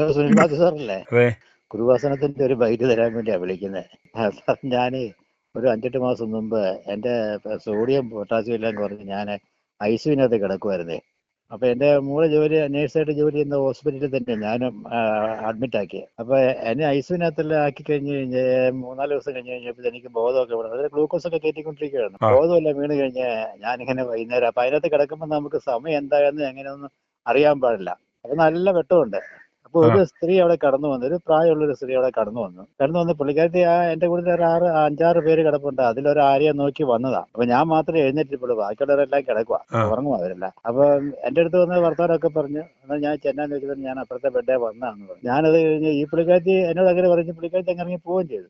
Hello Sunil Babu സാറല്ലേ? കുരുവാസനത്തിന്റെ ഒരു byte തരാൻ വേണ്ടിയാ വിളിക്കുന്നത് സാർ ഞാൻ ഒരു അഞ്ചെട്ട് മാസം മുമ്പ് എന്റെ സോഡിയം പൊട്ടാസ്യം എല്ലാം കുറഞ്ഞ് ഞാൻ ഐസിയുവിനകത്ത് കിടക്കുമായിരുന്നേ അപ്പൊ എന്റെ മോളെ ജോലി നേഴ്സായിട്ട് ജോലി ചെയ്യുന്ന ഹോസ്പിറ്റലിൽ തന്നെ ഞാനും അഡ്മിറ്റ് ആക്കി അപ്പൊ എന്നെ ഐസിയുവിനകത്തെല്ലാം ആക്കി കഴിഞ്ഞ് കഴിഞ്ഞ് മൂന്നാൽ ദിവസം കഴിഞ്ഞ് കഴിഞ്ഞപ്പോൾ എനിക്ക് ബോധമൊക്കെ ഇവിടെ അതായത് ഗ്ലൂക്കോസ് ഒക്കെ കയറ്റിക്കൊണ്ടിരിക്കുകയാണ്. ബോധമെല്ലാം വീണ് കഴിഞ്ഞ് ഞാനിങ്ങനെ വൈകുന്നേരം അപ്പൊ അതിനകത്ത് കിടക്കുമ്പോൾ നമുക്ക് സമയം എന്താണെന്ന് എങ്ങനെയൊന്നും അറിയാൻ പാടില്ല. അപ്പൊ നല്ല വെട്ടമുണ്ട്. അപ്പൊ ഒരു സ്ത്രീ അവിടെ കടന്നു വന്നു. ഒരു പ്രായമുള്ള ഒരു സ്ത്രീ അവിടെ കടന്നു വന്നു. കടന്നു വന്ന് പുള്ളിക്കാരത്തി ആ എന്റെ കൂടെ ഒരു ആറ് അഞ്ചാറ് പേര് കിടപ്പുണ്ട്. അതിലൊരു ആരെയും നോക്കി വന്നതാ. അപ്പൊ ഞാൻ മാത്രമേ എഴുന്നേറ്റിട്ടുള്ളൂ ബാക്കിയുള്ളവരെല്ലാം കിടക്കുക. ഉറങ്ങും അവരെല്ലാം. അപ്പൊ എന്റെ അടുത്ത് വന്ന് വർത്താനൊക്കെ പറഞ്ഞു എന്നാൽ ഞാൻ ചെന്നാന്ന് വെച്ചിട്ട് ഞാൻ അപ്പുറത്തെ ബെഡേ വന്നതാണ് പറഞ്ഞു. ഞാനത് കഴിഞ്ഞ് ഈ പുള്ളിക്കാരത്തി എന്നോട് അങ്ങനെ പറഞ്ഞു പുള്ളിക്കാരത്തി അങ്ങ് ഇറങ്ങി പോവുകയും ചെയ്തു.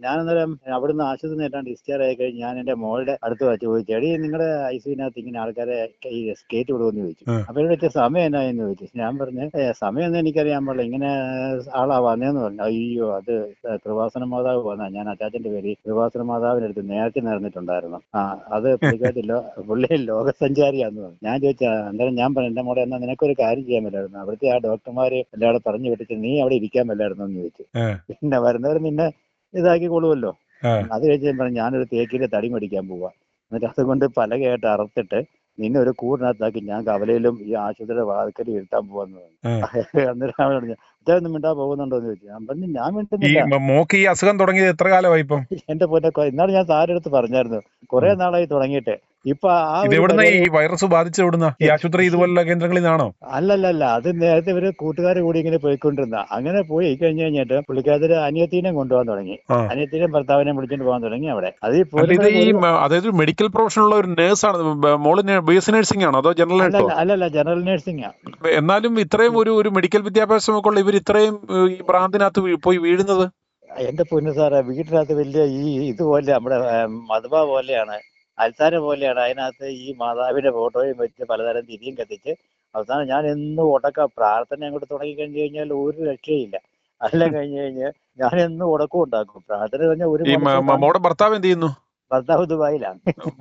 ഞാൻ അന്നേരം അവിടുന്ന് ആശുപത്രി നേട്ടാണ് ഡിസ്ചാർജ് ആയി കഴിഞ്ഞ് ഞാൻ എന്റെ മോളുടെ അടുത്ത് വെച്ച് ചോദിച്ചു എടി നിങ്ങളുടെ ഐസിനകത്ത് ഇങ്ങനെ ആൾക്കാരെ ഈ സ്കേറ്റ് വിടുമെന്ന് ചോദിച്ചു. അപ്പൊ എന്നോട് സമയം എന്നായെന്ന് ചോദിച്ചു. ഞാൻ പറഞ്ഞു "ഏ, സമയം ഒന്നും പാടില്ല ഇങ്ങനെ ആളാ വന്നേന്ന് പറഞ്ഞു. അയ്യോ അത് കൃപാസന മാതാവ് വന്ന. ഞാൻ അച്ചാച്ചന്റെ പേര് കൃപാസന മാതാവിന്റെ അടുത്ത് നേരത്തെ നടന്നിട്ടുണ്ടായിരുന്നു. ആ അത് പുള്ളിക്കാട്ടില്ല പുള്ളി ലോകസഞ്ചാരിയാന്ന് പറഞ്ഞു. ഞാൻ ചോദിച്ചാ അന്നേരം ഞാൻ പറഞ്ഞു എന്റെ മോടെ എന്നാ നിനക്കൊരു കാര്യം ചെയ്യാൻ പറ്റായിരുന്നു അവിടുത്തെ ആ ഡോക്ടർമാര് എല്ലാവരും പറഞ്ഞു വിട്ടിട്ട് നീ അവിടെ ഇരിക്കാൻ പറ്റായിരുന്നു എന്ന് ചോദിച്ചു. പിന്നെ വരുന്നവർ നിന്നെ ഇതാക്കി കൊള്ളുമല്ലോ അത് കഴിച്ച് ഞാൻ പറഞ്ഞു ഞാനൊരു തേക്കിന്റെ തടി മേടിക്കാൻ പോവാ. എന്നിട്ട് അതുകൊണ്ട് പലകയായിട്ട് അറുത്തിട്ട് നിന്നെ ഒരു കൂടിനകത്താക്കി ഞാൻ കവലയിലും ഈ ആശുപത്രിയുടെ വാതിക്കലും ഇരുത്താൻ പോവാന്ന് പറഞ്ഞു. അന്നേരം അവൻ പറഞ്ഞു ഇതൊന്നും മിണ്ടാ പോകുന്നുണ്ടോ? എന്ന് ചോദിച്ചു. ഞാൻ പറഞ്ഞു ഞാൻ മിണ്ടുന്നില്ല. മോക്ക് ഈ അസുഖം തുടങ്ങിയത് എത്ര കാലമായി ഇപ്പം? എന്റെ പൊന്നെ ഇന്നാണ് ഞാൻ സാറിന്റെ അടുത്ത് പറഞ്ഞായിരുന്നു. കുറെ നാളായി തുടങ്ങിയിട്ട്. ഇപ്പൊ ആ ഇത് എവിടുന്ന ഈ വൈറസ് ബാധിച്ചത് എവിടുന്ന? ഈ ആശുപത്രി ഇതുപോലുള്ള കേന്ദ്രങ്ങളിൽ നിന്നാണോ? അല്ലല്ലല്ല അത് നേരത്തെ ഇവർ കൂട്ടുകാർ കൂടി ഇങ്ങനെ പോയിക്കൊണ്ടിരുന്ന. അങ്ങനെ പോയി കഴിഞ്ഞ് കഴിഞ്ഞിട്ട് പുള്ളിക്കാരത്തിന് അനിയത്തിനെയും കൊണ്ടുപോകാൻ തുടങ്ങി. അനിയത്തിനെയും ഭർത്താവിനെയും വിളിച്ചിട്ട് പോകാൻ തുടങ്ങി അവിടെ. അത് ഈ ഇത് അതായത് മെഡിക്കൽ പ്രൊഫഷൻ ഉള്ള ഒരു നേഴ്സാണ് മോൾ ബി എസ് നഴ്സിംഗ് ആണോ? അതോ ജനറൽ അല്ലല്ല ജനറൽ ആണ് എന്നാലും ഇത്രയും ഒരു ഒരു മെഡിക്കൽ വിദ്യാഭ്യാസമൊക്കെ ഉള്ള ഇവർ ഇത്രയും ഈ ഭ്രാന്തിനകത്ത് പോയി വീഴുന്നത്? എന്റെ പൊന്നു സാറേ വീട്ടിനകത്ത് വലിയ ഈ ഇതുപോലെ നമ്മുടെ മധുബ പോലെയാണ് അൽത്താര പോലെയാണ് അതിനകത്ത് ഈ മാതാവിന്റെ ഫോട്ടോയും വെച്ച് പലതരം തിരിയും കത്തിച്ച് അവസാനം ഞാൻ എന്നും ഉടക്ക പ്രാർത്ഥന അങ്ങോട്ട് തുടങ്ങി കഴിഞ്ഞു കഴിഞ്ഞാൽ ഒരു രക്ഷയില്ല അല്ല കഴിഞ്ഞു കഴിഞ്ഞ് ഞാൻ എന്നും ഉടക്കം ഉണ്ടാക്കും. പ്രാർത്ഥന കഴിഞ്ഞാൽ ഒരു മോടെ ഭർത്താവ് എന്ത് ചെയ്യുന്നു? ഭർത്താവ് ദുബായിലാണ്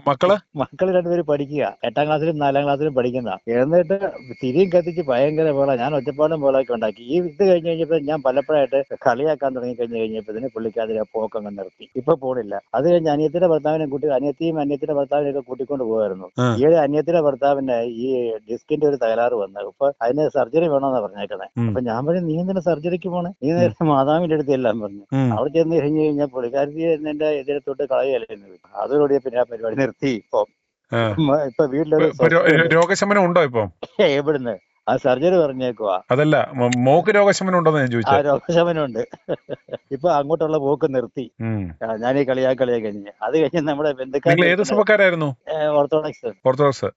മക്കൾ? മക്കൾ രണ്ടുപേരും പഠിക്കുക. എട്ടാം ക്ലാസ്സിലും നാലാം ക്ലാസ്സിലും പഠിക്കുന്ന എന്നിട്ട് തിരിയും കത്തിച്ച് ഭയങ്കര പോലെ ഞാൻ ഒറ്റപ്പാടും പോലൊക്കെ ഉണ്ടാക്കി. ഈ ഇത് കഴിഞ്ഞ് കഴിഞ്ഞപ്പോൾ ഞാൻ പലപ്പോഴായിട്ട് കളിയാക്കാൻ തുടങ്ങി കഴിഞ്ഞ് കഴിഞ്ഞപ്പോഴത്തേന് പുള്ളിക്കാതിരെ പോക്കങ്ങ് നിർത്തി. ഇപ്പൊ പോണില്ല. അത് കഴിഞ്ഞ് അനിയത്തിന്റെ ഭർത്താവിനെ കൂട്ടി അനിയത്തിയും അനിയത്തിന്റെ ഭർത്താവിനെ ഒക്കെ കൂട്ടിക്കൊണ്ട് പോകുമായിരുന്നു ആ. ഈ അനിയത്തിന്റെ ഭർത്താവിന്റെ ഈ ഡിസ്കിന്റെ ഒരു തകരാറ് വന്നു ഇപ്പൊ അതിന് സർജറി വേണമെന്നാ പറഞ്ഞേക്കുന്നത്. അപ്പൊ ഞാൻ പറഞ്ഞു നീ എന്തിനാ സർജറിക്ക് പോണേ? നീ നേരത്തെ മാതാവിന്റെ അടുത്ത് എല്ലാം പറഞ്ഞു. അവിടെ ചെന്ന് കഴിഞ്ഞ് കഴിഞ്ഞാൽ പുള്ളിക്കാരത്തി എന്റെ തൊട്ട് കളയല്ലായിരുന്നു അതോടുകൂടി പിന്നെ ആ പരിപാടി നിർത്തി. ഇപ്പൊ ഇപ്പൊ വീട്ടിലൊരു. രോഗശമനം ഉണ്ടോ ഇപ്പൊ? എവിടുന്ന് ആ സർജറി പറഞ്ഞേക്കുവാ. അതല്ല മോക്ക് രോഗശമനം ഉണ്ടോന്ന് ഞാൻ ചോദിച്ചു. ആ രോഗശമനം ഉണ്ട്. ഇപ്പൊ അങ്ങോട്ടുള്ള പോക്ക് നിർത്തി. ഞാൻ ഈ കളിയാ കളിയാ കഴിഞ്ഞ്. അത് കഴിഞ്ഞ് നമ്മുടെ നിങ്ങൾ ഏത് സഭക്കാരായിരുന്നു ഓർത്തഡോക്സ്. ഓർത്തഡോക്സ്.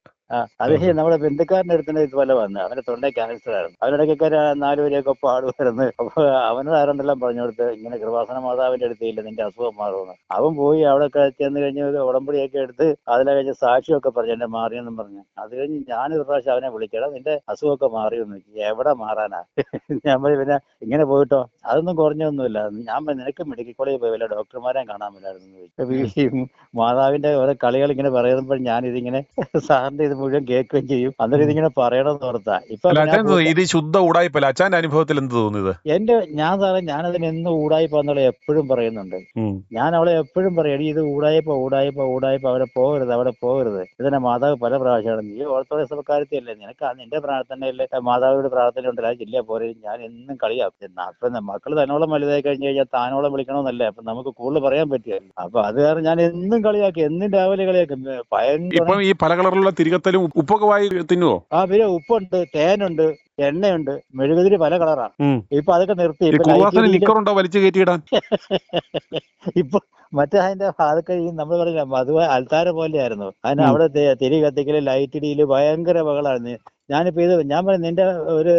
അത് നമ്മുടെ ബന്ധുക്കാരന്റെ അടുത്ത് ഇതുപോലെ വന്ന്. അവന്റെ തൊണ്ട ക്യാൻസർ ആയിരുന്നു. അവരിടയ്ക്കൊക്കെ ഒരു നാലുപേരെയൊക്കെ പാടുമായിരുന്നു. അപ്പൊ അവനോട് ആരോടെല്ലാം പറഞ്ഞു കൊടുത്ത് ഇങ്ങനെ കൃപാസന മാതാവിന്റെ അടുത്ത് ഇല്ല നിന്റെ അസുഖം മാറുമെന്ന്. അവൻ പോയി അവിടെ ഒക്കെ ചെന്ന് കഴിഞ്ഞ് ഒരു ഉടമ്പടിയൊക്കെ എടുത്ത് അതിലെ കഴിഞ്ഞ് സാക്ഷിയൊക്കെ പറഞ്ഞു എന്നെ മാറിയെന്നും പറഞ്ഞു. അത് കഴിഞ്ഞ് ഞാൻ ഒരു പ്രാവശ്യം അവനെ വിളിക്കടാ നിന്റെ അസുഖമൊക്കെ മാറിയെന്ന്. എവിടെ മാറാനാ? ഞാൻ പറഞ്ഞു പിന്നെ ഇങ്ങനെ പോയിട്ടോ? അതൊന്നും കുറഞ്ഞൊന്നുമില്ല. ഞാൻ നിനക്ക് മെഡിക്കൽ കോളേജിൽ പോയി വല്ല ഡോക്ടർമാരെ കാണാൻ പറ്റില്ലായിരുന്നു മാതാവിന്റെ ഓരോ കളികൾ ഇങ്ങനെ പറയുമ്പോൾ ഞാൻ ഇതിങ്ങനെ സാറിന്റെ ഇത് മുഴുവൻ കേൾക്കുകയും ചെയ്യും. അന്നേരം ഇതിങ്ങനെ പറയണമെന്ന് ഓർത്താ. ഇപ്പൊ ഞാൻ ഇത് ശുദ്ധ ഉടായ്പല്ല അച്ഛന്റെ അനുഭവത്തിൽ എന്ത് തോന്നിയത് എന്റെ ഞാൻ സാറേ ഞാനതിന് എന്ന് ഊടായ്പ എന്നുള്ള എപ്പോഴും പറയുന്നുണ്ട്. ഞാൻ അവളെ എപ്പോഴും പറയും "എടീ, ഇത് ഊടായ്പ ഊടായ്പ ഊടായ്പ അവിടെ പോകരുത് അവിടെ പോകരുത്. ഇതിനെ മാതാവ് പല പ്രാവശ്യമാണ്. നീ ഓർത്തോടെ സഭക്കാരത്തിയല്ലേ നിനക്ക് നിന്റെ പ്രാർത്ഥനയിൽ മാതാവിയുടെ പ്രാർത്ഥന ഉണ്ടല്ലോ ആ ജില്ല പോലെ ഞാൻ എന്നും കളിയാക്കും. അപ്പൊ മക്കൾ തന്നോളം വലുതായി കഴിഞ്ഞു കഴിഞ്ഞാൽ താനോളം വിളിക്കണമെന്നല്ലേ? അപ്പൊ നമുക്ക് കൂടുതൽ പറയാൻ പറ്റിയല്ലോ അപ്പൊ അത് കാരണം ഞാൻ എന്നും കളിയാക്കി. എന്നും രാവിലെ കളിയാക്കും. ഭയങ്കര ഇപ്പം ഈ പല കളറിലുള്ള തിരികത്തലും ഉപ്പൊക്കെ വായി തിന്നുവോ? ആ പിന്നെ ഉപ്പുണ്ട് തേനുണ്ട് എണ്ണയുണ്ട് മെഴുകുതിരി പല കളറാണ്. ഇപ്പൊ അതൊക്കെ നിർത്തി നിക്കറുണ്ടോ വലിച്ചു കയറ്റിയിടാൻ? ഇപ്പൊ മറ്റേ അതിന്റെ അതൊക്കെ ഈ നമ്മൾ പറഞ്ഞ മധുവ അൽത്താര പോലെയായിരുന്നു. അതിന് അവിടെ തിരി കത്തിക്കൽ ലൈറ്റ് ഇടിയിൽ ഭയങ്കര ബഹളായിരുന്നു. ഞാനിപ്പോ ഇത് ഞാൻ പറഞ്ഞു നിന്റെ ഒരു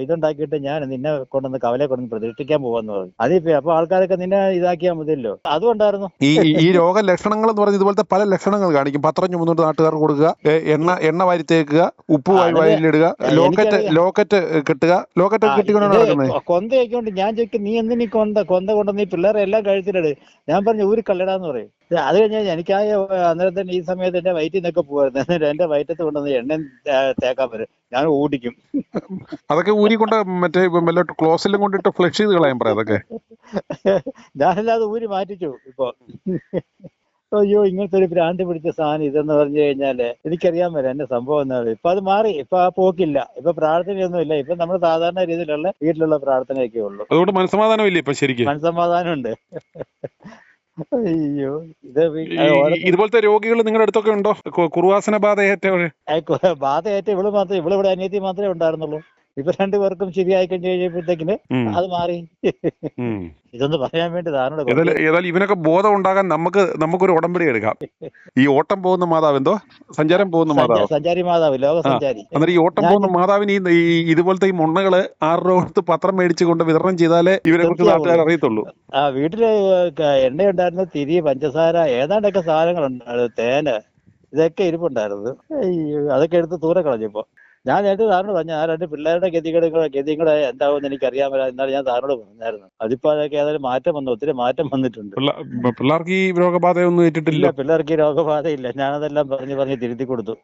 ഇതുണ്ടാക്കിയിട്ട് ഞാൻ നിന്നെ കൊണ്ടുവന്ന് കവലെ കൊണ്ടുവന്ന് പ്രതിഷ്ഠിക്കാൻ പോവാന്ന് പറഞ്ഞു. അതിപ്പോ അപ്പൊ ആൾക്കാരൊക്കെ നിന്നെ ഇതാക്കിയാൽ മതിയല്ലോ. അതുകൊണ്ടായിരുന്നു. ഈ ഈ- രോഗ ലക്ഷണങ്ങൾ എന്ന് പറഞ്ഞ ഇതുപോലത്തെ പല ലക്ഷണങ്ങൾ കാണിക്കും. പത്രം ചുമന്നുകൊണ്ട് നാട്ടുകാർക്ക് കൊടുക്കുക എണ്ണ എണ്ണ വാരി തേക്കുക ഉപ്പ് വായിലിടുക ലോക്കറ്റ് ലോക്കറ്റ് കെട്ടുക ലോക്കറ്റ് കിട്ടിക്കൊണ്ടാണ് കെട്ടിക്കൊണ്ടാണ് ആയിക്കൊണ്ട് നടക്കുന്നത് കൊന്തയൊക്കെ ഉണ്ട് ഞാൻ ചോദിക്കും നീ എന്തിനീ കൊന്ത കൊന്ത കൊണ്ടുവന്ന് ഈ പിള്ളേരെ എല്ലാം കഴുത്തിലിട്. ഞാൻ പറഞ്ഞു ഊരി കല്ലടാന്ന് പറയും. അത് കഴിഞ്ഞാൽ എനിക്കായ അന്നേരം തന്നെ ഈ സമയത്ത് എന്റെ വയറ്റിൽ നിന്നൊക്കെ പോവായിരുന്നു. എന്നിട്ട് എന്റെ വയറ്റത്ത് കൊണ്ടുവന്ന് എണ്ണ തേക്കാൻ വരും. ഞാൻ ഓടിക്കും അതൊക്കെ ഊരി ഊരിക്കൊണ്ട് മറ്റേ വല്ല ക്ലോസിലും കൊണ്ടിട്ട് ഫ്ലഷ് ചെയ്ത് കളയാൻ പറയാം അതൊക്കെ. ഞാനല്ലാതെ ഊരി മാറ്റിച്ചു ഇപ്പൊ. അയ്യോ ഇങ്ങനത്തെ ഒരു ഭ്രാന്തി പിടിച്ച സാധനം ഇതെന്ന് പറഞ്ഞു കഴിഞ്ഞാൽ എനിക്കറിയാൻ വരാം എന്റെ സംഭവം എന്നാണ് ഇപ്പൊ അത് മാറി. ഇപ്പൊ ആ പോക്കില്ല. ഇപ്പൊ പ്രാർത്ഥനയൊന്നും ഇല്ല. ഇപ്പൊ നമ്മൾ സാധാരണ രീതിയിലുള്ള വീട്ടിലുള്ള പ്രാർത്ഥനയൊക്കെ ഉള്ളൂ. അതുകൊണ്ട് മനസ്സമാധാനം ഇല്ല ഇപ്പൊ ശരിക്കും. മനസമാധാനം ഉണ്ട് അയ്യോ ഇത് ഇതുപോലത്തെ രോഗികൾ നിങ്ങളുടെ അടുത്തൊക്കെ ഉണ്ടോ? കുറുവാസന ബാധ ഏറ്റവര് ഏ, കു- ബാധയേറ്റ ഇവൾ മാത്രം ഇവളിവിടെ അനിയത്തി മാത്രമേ ഉണ്ടായിരുന്നുള്ളൂ. ഇപ്പൊ രണ്ടുപേർക്കും ശരിയായി കഴിഞ്ഞു കഴിഞ്ഞപ്പോഴത്തേക്കിന് അത് മാറി. ഇതൊന്ന് പറയാൻ വേണ്ടി താനോട് ഏതായാലും ഇവനൊക്കെ ബോധം ഉണ്ടാകാൻ നമുക്ക് നമുക്കൊരു ഉടമ്പടി എടുക്കാം. ഈ ഓട്ടം പോകുന്ന മാതാവ് എന്തോ? സഞ്ചാരം പോകുന്ന മാതാവ്. സഞ്ചാരി മാതാവ് ലോക സഞ്ചാരി. അന്നേരം ഈ ഓട്ടം പോകുന്ന മാതാവിന് ഈ ഇതുപോലത്തെ ഈ മുണ്ണകൾ ആറ് രൂപ പത്രം മേടിച്ചു കൊണ്ട് വിതരണം ചെയ്താലേ ഇവരെ കുറിച്ച് നാട്ടുകാർ അറിയത്തുള്ളൂ. ആ വീട്ടിൽ എണ്ണ ഉണ്ടായിരുന്നു തിരി പഞ്ചസാര ഏതാണ്ടൊക്കെ സാധനങ്ങൾ ഉണ്ടായിരുന്നു തേന് ഇതൊക്കെ ഇരിപ്പുണ്ടായിരുന്നു. അതൊക്കെ എടുത്ത് ദൂരെ കളഞ്ഞിപ്പോ ഞാൻ നേരത്തെ സാറിനോട് പറഞ്ഞു ആ രണ്ട് പിള്ളേരുടെ ഗതികളും കൂടെ ഗതിയും കൂടെ എന്താവുമെന്ന് എനിക്ക് അറിയാൻ പറ്റാ എന്നാലും ഞാൻ സാറിനോട് പറഞ്ഞായിരുന്നു. അതിപ്പോ അതൊക്കെ ഏതായാലും മാറ്റം വന്നു ഒത്തിരി മാറ്റം വന്നിട്ടുണ്ട്. പിള്ള- പിള്ളേർക്ക് ഈ രോഗബാധയൊന്നും ഏറ്റിട്ടില്ല. പിള്ളേർക്ക് ഈ രോഗബാധയില്ല. ഞാനതെല്ലാം പറഞ്ഞു പറഞ്ഞ് തിരുത്തി കൊടുത്തു.